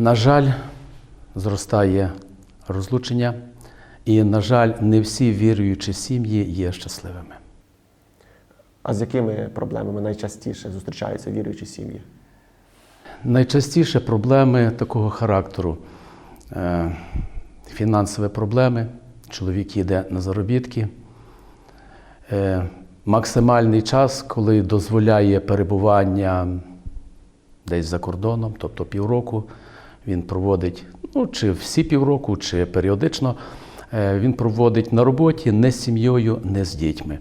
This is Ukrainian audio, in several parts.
На жаль, зростає розлучення, і, на жаль, не всі віруючі сім'ї є щасливими. А з якими проблемами найчастіше зустрічаються віруючі сім'ї? Найчастіше проблеми такого характеру е, фінансові проблеми. Чоловік їде на заробітки. Е, максимальний час, коли дозволяє перебування десь за кордоном, тобто півроку, він проводить ну, чи всі півроку, чи періодично. е, Він проводить на роботі не з сім'єю, не з дітьми.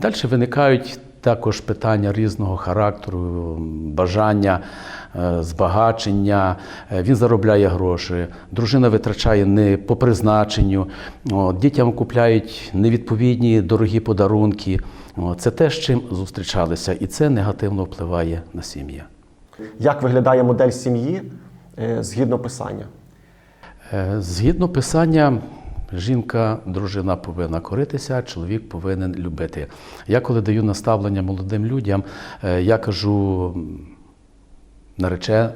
Далі виникають також питання різного характеру, бажання е, збагачення. Е, Він заробляє гроші, дружина витрачає не по призначенню, дітям купляють невідповідні дорогі подарунки. Це те, з чим зустрічалися, і це негативно впливає на сім'ю. Як виглядає модель сім'ї е, згідно писання? Е, Згідно писання, жінка, дружина повинна коритися, чоловік повинен любити. Я коли даю наставлення молодим людям, е, я кажу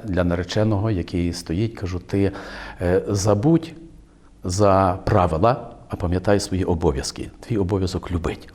для нареченого, який стоїть, кажу, ти е, забудь за правила, а пам'ятай свої обов'язки. Твій обов'язок любить.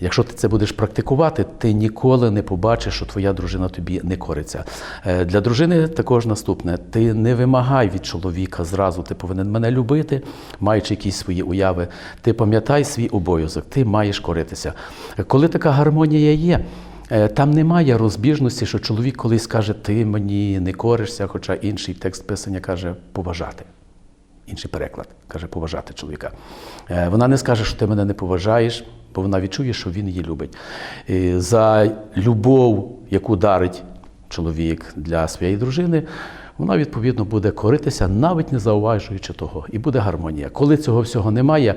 Якщо ти це будеш практикувати, ти ніколи не побачиш, що твоя дружина тобі не кориться. Е, Для дружини також наступне: ти не вимагай від чоловіка зразу, ти повинен мене любити, маючи якісь свої уяви. Ти пам'ятай свій обов'язок, ти маєш коритися. Е, Коли така гармонія є, е, там немає розбіжності, що чоловік колись каже, ти мені не коришся, хоча інший текст писання каже поважати. Інший переклад каже поважати чоловіка. Вона не скаже, що ти мене не поважаєш, бо вона відчує, що він її любить. І За любов, яку дарить чоловік для своєї дружини, вона відповідно буде коритися, навіть не зауважуючи того, і буде гармонія. Коли цього всього немає,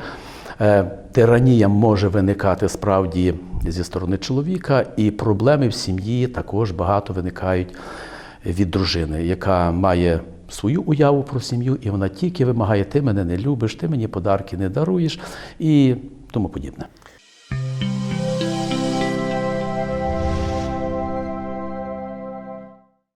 е, тиранія може виникати справді зі сторони чоловіка, і проблеми в сім'ї також багато виникають від дружини, яка має свою уяву про сім'ю, і вона тільки вимагає, ти мене не любиш, ти мені подарки не даруєш і тому подібне.